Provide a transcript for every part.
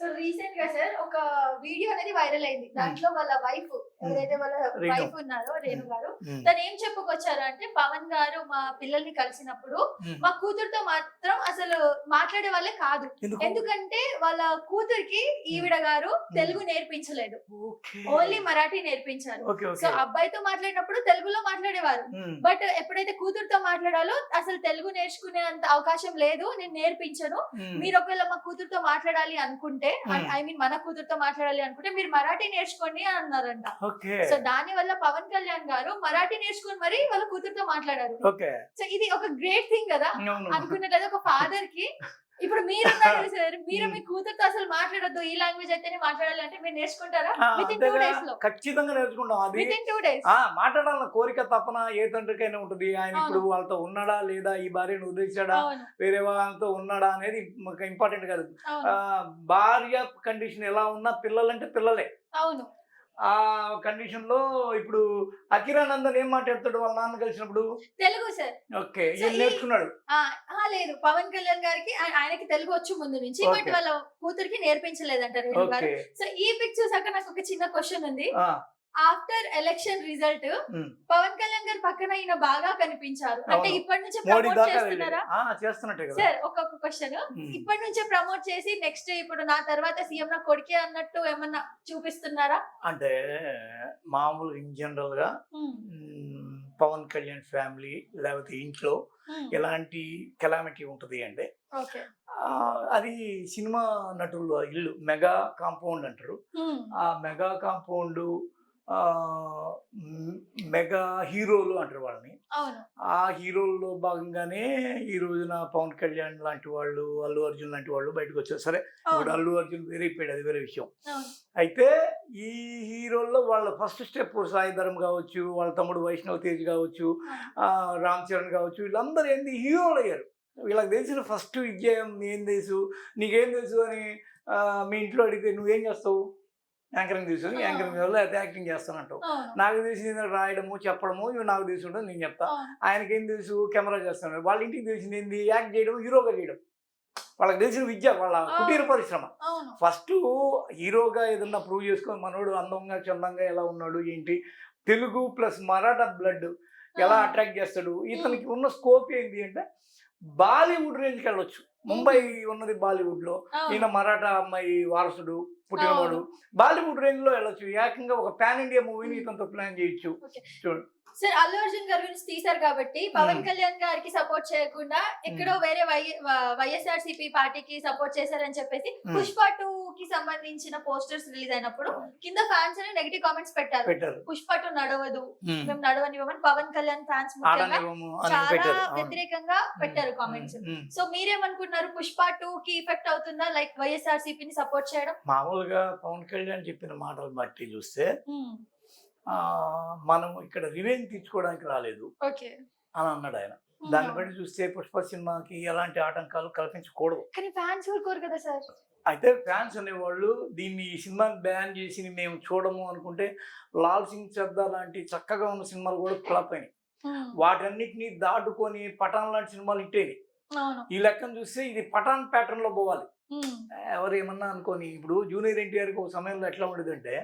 So రీసెంట్గా sir ఒక video అనేది వైరల్ అయింది. దాంట్లో వాళ్ళ వైఫ్ ఎవరైతే వాళ్ళ. వైఫ్ ఉన్నారో రేణు గారు ఉమ్, తను ఏం చెప్పుకొచ్చారు అంటే పవన్ గారు మా పిల్లల్ని కలిసినప్పుడు. మా కూతురుతో మాత్రం అసలు మాట్లాడే వాళ్ళే కాదు. ఎందుకు? ఎందుకంటే వాళ్ళ కూతురికి ఈవిడ గారు తెలుగు నేర్పించలేదు. ఓన్లీ మరాఠీ నేర్పించారు. సో అబ్బాయితో మాట్లాడినప్పుడు తెలుగులో మాట్లాడేవారు. బట్ ఎప్పుడైతే కూతురుతో మాట్లాడాలో అసలు తెలుగు నేర్చుకునే అంత అవకాశం లేదు నేను నేర్పించను. మీరు ఒకవేళ మా కూతురుతో మాట్లాడాలి అనుకుంటే Hmm. ఐ మీన్ మన కూతురుతో మాట్లాడాలి అనుకుంటే మీరు మరాఠీ నేర్చుకోండి అని అన్నారంట సో దాని వల్ల పవన్ కళ్యాణ్ గారు మరాఠీ నేర్చుకుని మరి వాళ్ళ కూతురుతో మాట్లాడారు. సో ఇది ఒక గ్రేట్ థింగ్ కదా. అనుకున్నట్లయితే ఒక ఫాదర్కి ఇప్పుడు మీరు సార్ మీరు మీ కూతురుతో అసలు మాట్లాడొద్దు. ఈ లాంగ్వేజ్ అయితేనే మాట్లాడాలి అంటే మీరు నేర్చుకుంటారా? విత్ ఇన్ టూ అంతేగా, డేస్లో. ఖచ్చితంగా నేర్చుకుంటాం అది. విత్ ఇన్ టూ డేస్ ఆ మాట్లాడాలన్న కోరిక తపన ఏ తండ్రికైనా ఉంటుంది. ఆయన. ఇప్పుడు వాళ్ళతో ఉన్నాడా లేదా ఈ భార్యను అవును. వేరే వాళ్ళతో ఉన్నాడా అనేది ఇంపార్టెంట్ కాదు. భార్య కండిషన్ ఎలా ఉన్నా పిల్లలంటే పిల్లలే. అవును. ఆ కండిషన్లో ఇప్పుడు అకిరానందన్ ఏం మాట్లాడతాడు వాళ్ళ నాన్న కలిసినప్పుడు? తెలుగు సార్. ఓకే నేర్చుకున్నాడు. లేదు. పవన్ కళ్యాణ్ గారికి ఆయ- ఆయనకి తెలుగు వచ్చు ముందు నుంచి బట్. వాళ్ళ కూతురికి నేర్పించలేదంట రేణు గారు ఓకే. సో ఈ పిక్ చూసాక నాకు ఒక చిన్న క్వశ్చన్ ఉంది. After election result. Pawan Kalyan garu పక్కన ఈయన బాగా కనిపించారు. అంటే. ఇప్పటి నుంచి ప్రమోట్ చేస్తున్నారా? సార్ ఒక్కొక్క క్వశ్చన్. ఇప్పటి నుంచే ప్రమోట్ చేసి నెక్స్ట్ ఇప్పుడు నా తర్వాత సీఎం నా కొడుకే అన్నట్టు ఏమన్నా చూపిస్తున్నారా? అంటే మామూలుగా ఇన్ జనరల్గా పవన్ కళ్యాణ్ ఫ్యామిలీ లేకపోతే ఇంట్లో ఎలాంటి కెలామిటీ ఉంటుంది అంటే ఆ, అది సినిమా నటుల ఇల్లు మెగా కాంపౌండ్ అంటారు. ఆ మెగా కాంపౌండ్ మెగా హీరోలు అంటారు వాళ్ళని. ఆ హీరోల్లో భాగంగానే ఈ రోజున పవన్ కళ్యాణ్ లాంటి వాళ్ళు అల్లు అర్జున్ లాంటి వాళ్ళు బయటకు వచ్చారు. సరే ఇప్పుడు అల్లు అర్జున్ వేరే అయిపోయాడు అది వేరే విషయం. అయితే ఈ హీరోల్లో వాళ్ళ ఫస్ట్ స్టెప్ సాయి ధరమ్ కావచ్చు వాళ్ళ తమ్ముడు వైష్ణవ్ తేజ్ కావచ్చు రామ్ చరణ్ కావచ్చు వీళ్ళందరూ ఏంది హీరోలు అయ్యారు. వీళ్ళకి తెలిసిన ఫస్ట్ విజయం ఏం తెలుసు నీకేం తెలుసు అని మీ ఇంట్లో అడిగితే నువ్వేం చేస్తావు? యాంకరింగ్ తెలుసు యాంకరింగ్ లేకపోతే యాక్టింగ్ చేస్తానంటావు. నాకు తెలిసింది రాయడము చెప్పడము ఇవి నాకు తెలిసి ఉంటుంది నేను చెప్తా. ఆయనకి ఏం తెలుసు? కెమెరా చేస్తాను. వాళ్ళ ఇంటికి తెలిసింది ఏంది? యాక్ట్ చేయడం హీరోగా చేయడం. వాళ్ళకి తెలిసిన విద్య వాళ్ళ కుటీర పరిశ్రమ. ఫస్ట్ హీరోగా ఏదన్నా ప్రూవ్ చేసుకొని మనోడు అందంగా చందంగా ఎలా ఉన్నాడు ఏంటి? తెలుగు ప్లస్ మరాఠా బ్లడ్ ఎలా అట్రాక్ట్ చేస్తాడు? ఇతనికి ఉన్న స్కోప్ ఏంటి అంటే బాలీవుడ్ రేంజ్కి వెళ్ళొచ్చు ముంబై ఉన్నది బాలీవుడ్లో ఈయన మరాఠా అమ్మాయి వారసుడు. పుట్టినవాడు. బాలీవుడ్ రేంజ్లో వెళ్ళొచ్చు. ఏకంగా ఒక పాన్ ఇండియా మూవీని ఇతనితో ప్లాన్ చేయొచ్చు. చూడు. సార్ అల్లు అర్జున్ గారి గురించి తీశారు కాబట్టి పవన్. కళ్యాణ్ గారికి సపోర్ట్ చేయకుండా ఎక్కడో వేరే వైఎస్ఆర్ సిపి పార్టీకి సపోర్ట్ చేశారని చెప్పేసి. పుష్ప టూ కి సంబంధించిన పోస్టర్స్ రిలీజ్ అయినప్పుడు కింద ఫ్యాన్స్ అని నెగిటివ్ కామెంట్స్ పెట్టారు. పుష్ప టూ నడవదు. మేము. నడవనివ్వమని పవన్ కళ్యాణ్ ఫ్యాన్స్ చాలా. వ్యతిరేకంగా పెట్టారు కామెంట్స్. సో మీరేమనుకున్నారు పుష్ప టూ కి ఎఫెక్ట్ అవుతుందా? లైక్ వైఎస్ఆర్ సిపిని సపోర్ట్ చేయడం? మామూలుగా పవన్ కళ్యాణ్ చెప్పిన మాటలు బట్టి చూస్తే మనం ఇక్కడ రివెంజ్ తీర్చుకోవడానికి రాలేదు అని అన్నాడు ఆయన. దాన్ని బట్టి చూస్తే పుష్ప సినిమాకి ఎలాంటి ఆటంకాలు కల్పించకూడదు. కానీ ఫ్యాన్స్ కదా సార్? అయితే ఫ్యాన్స్ అనేవాళ్ళు దీన్ని ఈ సినిమాని బ్యాన్ చేసి మేము చూడము అనుకుంటే లాల్ సింగ్ చద్దా లాంటి చక్కగా ఉన్న సినిమాలు కూడా ఫ్లాప్ అయినాయి. వాటన్నిటిని దాటుకొని పఠాన్ లాంటి సినిమాలు ఇట్టేవి ఈ లెక్కను చూస్తే ఇది పఠాన్ ప్యాటర్న్లో పోవాలి. ఎవరు ఏమన్నా అనుకోని ఇప్పుడు జూనియర్ ఎన్టీఆర్కి ఒక సమయంలో ఎట్లా ఉండేదంటే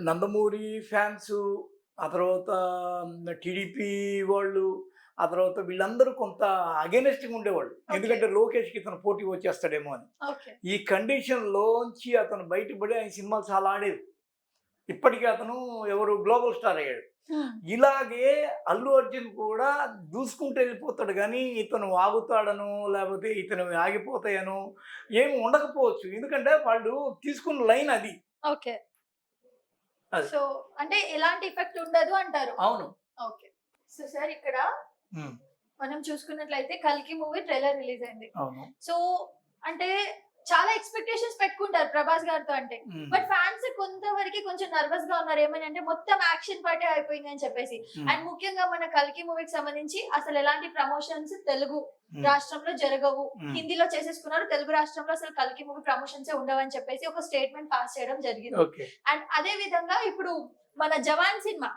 నందమూరి ఫ్యాన్స్ ఆ తర్వాత టీడీపీ వాళ్ళు ఆ తర్వాత వీళ్ళందరూ కొంత అగేనెస్ట్గా ఉండేవాళ్ళు. ఎందుకంటే లోకేష్కి ఇతను పోటీ వచ్చేస్తాడేమో అని. ఈ కండిషన్లోంచి అతను బయటపడి ఆయన సినిమాలు చాలా ఆడేవి ఇప్పటికీ అతను ఎవరు గ్లోబల్ స్టార్ అయ్యాడు. ఇలాగే అల్లు అర్జున్ కూడా దూసుకుంటూ వెళ్ళిపోతాడు కానీ ఇతను ఆగుతాడను లేకపోతే ఇతను ఆగిపోతాయను ఏమి ఉండకపోవచ్చు. ఎందుకంటే వాళ్ళు తీసుకున్న లైన్ అది. ఓకే. అది. సో అంటే ఎలాంటి ఎఫెక్ట్ ఉండదు అంటారు. అవును. ఓకే. సో సార్ ఇక్కడ మనం చూసుకున్నట్లయితే కల్కి మూవీ ట్రైలర్ రిలీజ్ అయింది. అవును. సో అంటే చాలా ఎక్స్పెక్టేషన్స్ పెట్టుకుంటారు ప్రభాస్ గారితో అంటే. బట్ ఫ్యాన్స్ కొంతవరకు కొంచెం నర్వస్గా ఉన్నారు. ఏమని అంటే మొత్తం యాక్షన్ పార్టీ అయిపోయింది అని చెప్పేసి. అండ్ ముఖ్యంగా మన కల్కి మూవీకి సంబంధించి అసలు ఎలాంటి ప్రమోషన్స్ తెలుగు రాష్ట్రంలో జరగవు. హిందీలో చేసేసుకున్నారు. తెలుగు రాష్ట్రంలో అసలు కల్కి మూవీ ప్రమోషన్స్ ఉండవని చెప్పేసి ఒక స్టేట్మెంట్ పాస్ చేయడం జరిగింది. అండ్ అదే విధంగా ఇప్పుడు మన జవాన్ సినిమా.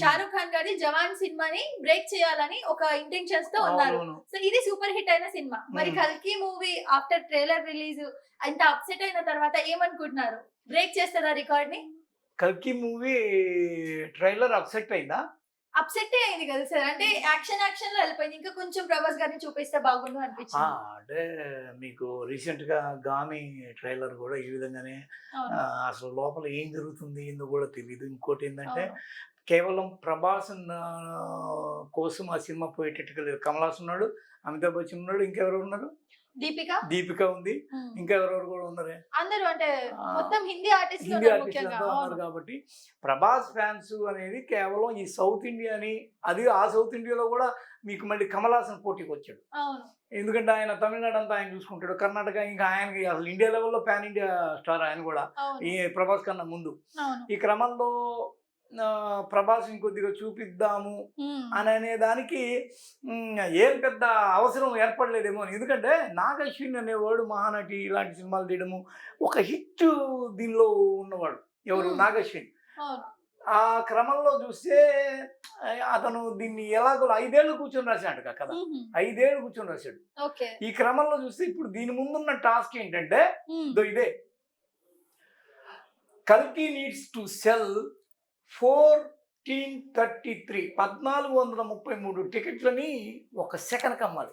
షారూక్ ఖాన్ గారి జవాన్ సినిమాని బ్రేక్ చేయాలని ఒక ఇంటెన్షన్స్తో ఉన్నారు. సో ఇది సూపర్ హిట్ అయిన సినిమా మరి. కల్కి మూవీ ఆఫ్టర్ ట్రైలర్ రిలీజ్ ఇంత అప్సెట్ అయిన తర్వాత ఏమనుకుంటున్నారు బ్రేక్ చేస్తారా రికార్డ్ని కల్కి మూవీ ట్రైలర్ అప్సెట్ అయిందా అప్సెట్ అయింది కదా సార్. అంటే యాక్షన్ యాక్షన్లో వెళ్ళిపోయింది. ఇంకా కొంచెం ప్రభాస్ గారిని చూపిస్తే బాగుండు అనిపించింది. అంటే మీకు రీసెంట్గా గామి ట్రైలర్ కూడా ఈ విధంగానే అసలు లోపల ఏం జరుగుతుంది ఏందో కూడా తెలియదు ఇంకోటి ఏంటంటే. కేవలం ప్రభాస్ కోసం ఆ సినిమా పోయేటట్టుగా లేదు. కమల్ హాసన్ ఉన్నాడు అమితాబ్ బచ్చన్ ఉన్నాడు ఇంకెవరు ఉన్నారు? దీపిక? దీపిక ఉంది. మ్మ్. ఇంకెవరెవరు కూడా ఉన్నారు? అందరూ అంటే మొత్తం హిందీ ఆర్టిస్ట్ హిందీ అంతా ఉన్నారు కాబట్టి ప్రభాస్ ఫ్యాన్స్ అనేది కేవలం ఈ సౌత్ ఇండియాని అది ఆ సౌత్ ఇండియాలో కూడా మీకు మళ్ళీ కమల్ హాసన్ పోటీకి వచ్చాడు. ఎందుకంటే ఆయన తమిళనాడు అంతా ఆయన చూసుకుంటాడు. కర్ణాటక ఇంకా ఆయనకి అసలు ఇండియా లెవెల్లో పాన్ ఇండియా స్టార్ ఆయన కూడా ఈ ప్రభాస్ కన్నా ముందు. ఈ క్రమంలో ప్రభాస్ ఇంకొద్దిగా చూపిద్దాము. అని అనే దానికి ఏం పెద్ద అవసరం ఏర్పడలేదేమో అని. ఎందుకంటే నాగ అశ్విన్ అనేవాడు మహానటి ఇలాంటి సినిమాలు తీయడము ఒక హిట్ దీనిలో ఉన్నవాడు ఎవరు. నాగశ్విన్ ఆ క్రమంలో చూస్తే అతను దీన్ని ఎలాగో ఐదేళ్ళు కూర్చొని రాశాడు కదా మ్మ్. ఐదేళ్ళు కూర్చొని రాశాడు ఈ క్రమంలో చూస్తే ఇప్పుడు దీని ముందున్న టాస్క్ ఏంటంటే ఇదే కల్కి needs to sell fourteen thirty three పద్నాలుగు వందల ముప్పై మూడు టికెట్లని ఒక సెకండ్కి అమ్మాలి.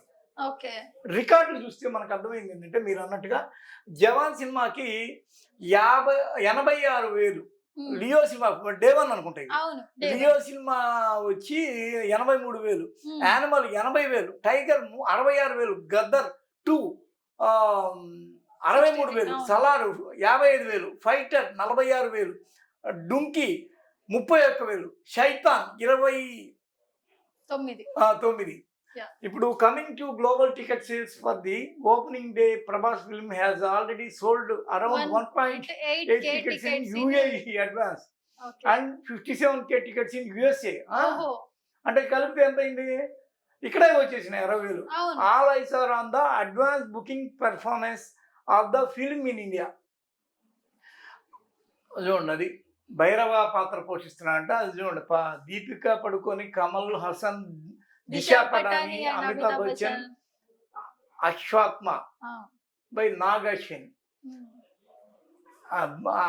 ఓకే. రికార్డులు చూస్తే మనకు అర్థమైంది ఏంటంటే మీరు అన్నట్టుగా జవాన్ సినిమాకి యాభై ఎనభై ఆరు వేలు. లియో సినిమా డే వన్ అనుకుంటాయి. లియో సినిమా వచ్చి ఎనభై మూడు వేలు. యానిమల్ ఎనభై వేలు. టైగర్ అరవై ఆరు వేలు. గద్దర్ టూ అరవై మూడు వేలు. సలారు యాభై ఐదు వేలు. ఫైటర్ నలభై ఆరు వేలు. డుంకీ ముప్పై ఒక్క వేలు. శైతాన్ ఇరవై తొమ్మిది. తొమ్మిది. ఇప్పుడు coming to global ticket sales for the opening day Prabhas film has already sold around one point eight tickets in UAE advance and fifty seven K tickets in USA అంటే కలిపితే ఎంత అయింది ఇక్కడే వచ్చేసినాయి ఇరవై వేలు. All eyes are on the advance booking performance of the film in India చూడండి అది. భైరవ పాత్ర పోషిస్తున్నారంట అది చూడండి దీపిక పడుకొని కమల్ హాసన్ దిశా పటాని అమితాబ్ బచ్చన్. అశ్వాత్మ. బై నాగ్ అశ్విన్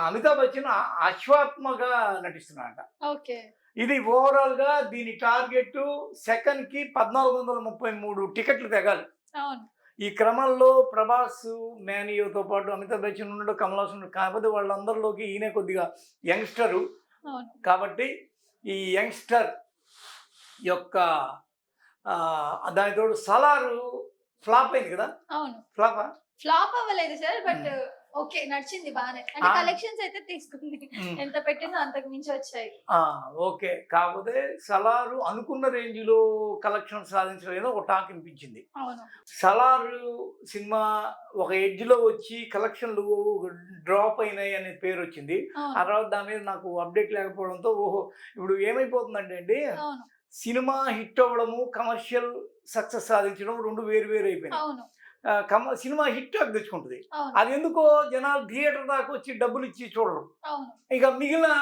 అమితాబ్ బచ్చన్ అశ్వాత్మగా నటిస్తున్నారంట ఓకే. ఇది ఓవరాల్గా దీని టార్గెట్ సెకండ్కి పద్నాలుగు వందల ముప్పై మూడు టికెట్లు తెగాలి. ఈ క్రమంలో ప్రభాస్ మేనియోతో పాటు అమితాబ్ బచ్చన్ ఉన్నాడు కమల్ హాసన్ ఉన్నాడు. కాకపోతే వాళ్ళందరిలోకి ఈయన కొద్దిగా యంగ్స్టరు. కాబట్టి ఈ యంగ్స్టర్ యొక్క దానితోడు సలారు ఫ్లాప్ అయింది కదా? అవును. ఫ్లాపా? ఫ్లాప్ అవ్వలేదు సార్ బట్ ఓకే నడిచింది బానే. అంటే. కలెక్షన్స్ అయితే తీసుకుంది. ఎంత పెట్టిందో అంతకు మించి వచ్చాయి. ఓకే. కాకపోతే సలారు అనుకున్న రేంజ్లో కలెక్షన్ సాధించలేదో ఒక టాక్ వినిపించింది. అవును. సలారు సినిమా ఒక ఎడ్జ్లో వచ్చి కలెక్షన్లు డ్రాప్ అయినాయి అనే పేరు వచ్చింది. ఆ. తర్వాత దాని మీద నాకు అప్డేట్ లేకపోవడంతో ఓహో ఇప్పుడు ఏమైపోతుందంటే అండి సినిమా హిట్ అవ్వడము కమర్షియల్ సక్సెస్ సాధించడం రెండు వేరు వేరు అయిపోయినాయి. కమ సినిమా హిట్ అది తెచ్చుకుంటుంది. అది ఎందుకో జనాలు థియేటర్ దాకా వచ్చి డబ్బులు ఇచ్చి చూడరు. ఇక మిగిలిన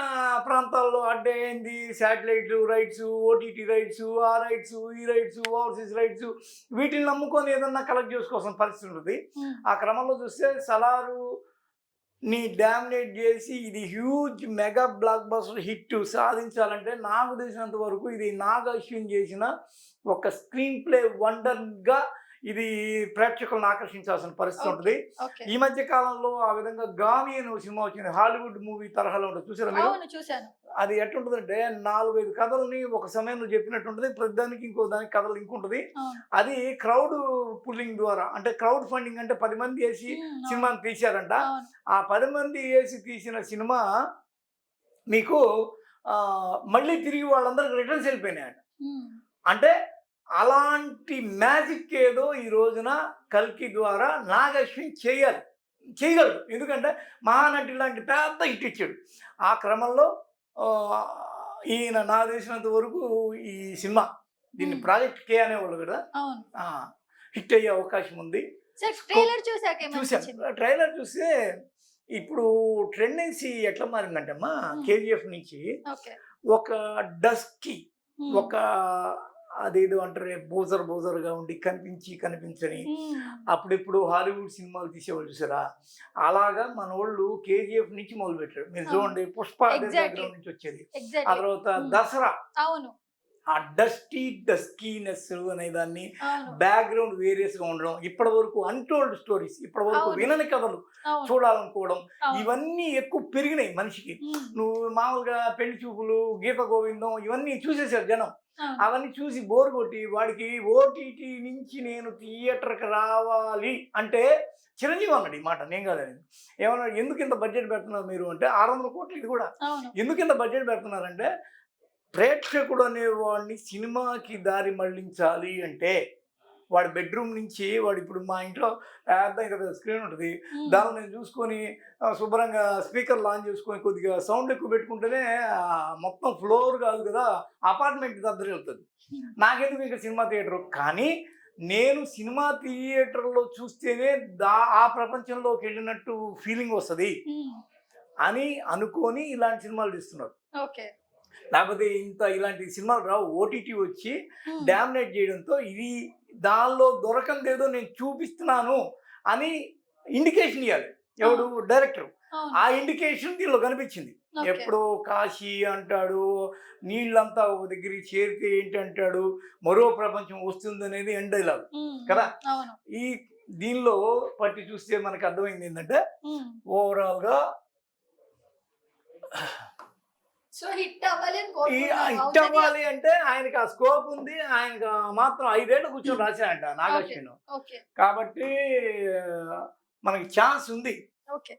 ప్రాంతాల్లో అడ్డే ఏంది శాటిలైట్ రైట్స్ ఓటీటీ రైట్స్ ఆ రైట్స్ ఈ రైట్స్ ఓవర్సీస్ రైట్స్ వీటిని నమ్ముకొని ఏదన్నా కలెక్ట్ చేసుకోవాల్సిన పరిస్థితి ఉంటుంది. ఆ క్రమంలో చూస్తే సలారు ని డామినేట్ చేసి ఇది huge mega blockbuster hit సాధించాలంటే నాకు తెలిసినంత వరకు ఇది నాగ్ అశ్విన్ చేసిన ఒక స్క్రీన్ ప్లే వండర్గా ఇది ప్రేక్షకులను ఆకర్షించాల్సిన పరిస్థితి. ఉంటుంది. ఈ మధ్య కాలంలో ఆ విధంగా గామి అనే సినిమా వచ్చింది. హాలీవుడ్ మూవీ తరహాలో ఉంటుంది. చూసారా మీరు? చూశాను. అది ఎట్టుంటుందంటే నాలుగైదు కథల్ని ఒక సమయంలో చెప్పినట్టు ఉంటుంది ప్రతిదానికి ఇంకో దానికి కథలు ఇంకుంటుంది అది క్రౌడ్ పుల్లింగ్ ద్వారా అంటే క్రౌడ్ ఫండింగ్ అంటే పది మంది వేసి. సినిమాని తీశారంట. ఆ పది మంది వేసి తీసిన సినిమా మీకు మళ్ళీ తిరిగి వాళ్ళందరికి రిటర్న్స్ వెళ్ళిపోయినాయంట. మ్మ్. అంటే అలాంటి మ్యాజిక్ ఏదో ఈ రోజున కల్కి ద్వారా నాగశ్విన్ చేయాలి. చేయగలడు. ఎందుకంటే మహానటి లాంటి పెద్ద హిట్ ఇచ్చాడు. ఆ క్రమంలో ఈయన నాకు తెలిసినంత వరకు ఈ సినిమా దీన్ని. ప్రాజెక్ట్ కే అనేవాళ్ళు కదా? హిట్ అయ్యే అవకాశం ఉంది. ట్రైలర్ ట్రైలర్ చూస్తే ఇప్పుడు ట్రెండెన్సీ ఎట్లా మారిందంటే అమ్మా. కేజీఎఫ్ నుంచి ఒక డస్కి ఒక అదేదో అంటారు బోజర్ బోజర్గా ఉండి కనిపించి కనిపించని అప్పుడెప్పుడు హాలీవుడ్ సినిమాలు తీసేవాళ్ళు చూసారా? అలాగా మన వాళ్ళు కేజీఎఫ్ నుంచి మొదలు పెట్టారు మీరు. చూడండి పుష్ప నుంచి వచ్చేది. ఆ తర్వాత. దసరా. అవును. ఆ డస్టీ డస్కీనెస్ అనే దాన్ని బ్యాక్గ్రౌండ్ వేరియస్గా ఉండడం ఇప్పటి వరకు అన్టోల్డ్ స్టోరీస్ ఇప్పటి వరకు. వినని కథలు చూడాలనుకోవడం. ఇవన్నీ ఎక్కువ పెరిగినాయి మనిషికి. నువ్వు మామూలుగా పెళ్ళి చూపులు గీత గోవిందం ఇవన్నీ చూసేసారు జనం. అవును. అవన్నీ చూసి బోర్ కొట్టి వాడికి ఓటీటీ నుంచి నేను థియేటర్కి రావాలి అంటే చిరంజీవి అన్నాడు ఈ మాట నేను కాదని ఏమన్నాడు ఎందుకు ఇంత బడ్జెట్ పెడుతున్నారు మీరు? అంటే ఆరు వందల కోట్లు ఇది కూడా. ఎందుకు ఇంత బడ్జెట్ పెడుతున్నారంటే ప్రేక్షకుడు అనేవాడిని సినిమాకి దారి మళ్ళించాలి అంటే వాడి బెడ్రూమ్ నుంచి వాడు ఇప్పుడు మా ఇంట్లో పెద్ద ఇంకా స్క్రీన్ ఉంటుంది. దాన్ని నేను చూసుకొని శుభ్రంగా స్పీకర్ లాంచ్ చేసుకొని కొద్దిగా సౌండ్ ఎక్కువ పెట్టుకుంటేనే మొత్తం ఫ్లోర్ కాదు కదా అపార్ట్మెంట్ దగ్గర వెళ్తుంది నాకెందుకు ఇంకా సినిమా థియేటర్? కానీ నేను సినిమా థియేటర్లో చూస్తేనే దా ఆ ప్రపంచంలోకి వెళ్ళినట్టు ఫీలింగ్ వస్తుంది అని అనుకొని ఇలాంటి సినిమాలు తీస్తున్నారు. ఓకే. లేకపోతే ఇంత ఇలాంటి సినిమాలు రావు. ఓటీటీ వచ్చి డామినేట్ చేయడంతో ఇది దానిలో దొరకందేదో నేను చూపిస్తున్నాను అని ఇండికేషన్ ఇవ్వాలి ఎవడు? డైరెక్టర్. ఆ ఇండికేషన్ దీనిలో కనిపించింది. ఎప్పుడో కాశీ అంటాడు నీళ్ళంతా ఒక దగ్గరికి చేరితే ఏంటి అంటాడు మరో ప్రపంచం వస్తుంది అనేది ఎండ్ డైలాగ్ ఉమ్, కదా? ఈ దీనిలో పట్టి చూస్తే మనకు అర్థమైంది ఏంటంటే ఉమ్. సో హిట్ అవ్వాలి. హిట్. అవ్వాలి అంటే ఆయనకి ఆ స్కోప్ ఉంది ఆయనకి మాత్రం ఐదేళ్ళు కూర్చొని రాశాడంట నాగార్జున కాబట్టి మనకి ఛాన్స్ ఉంది. ఓకే.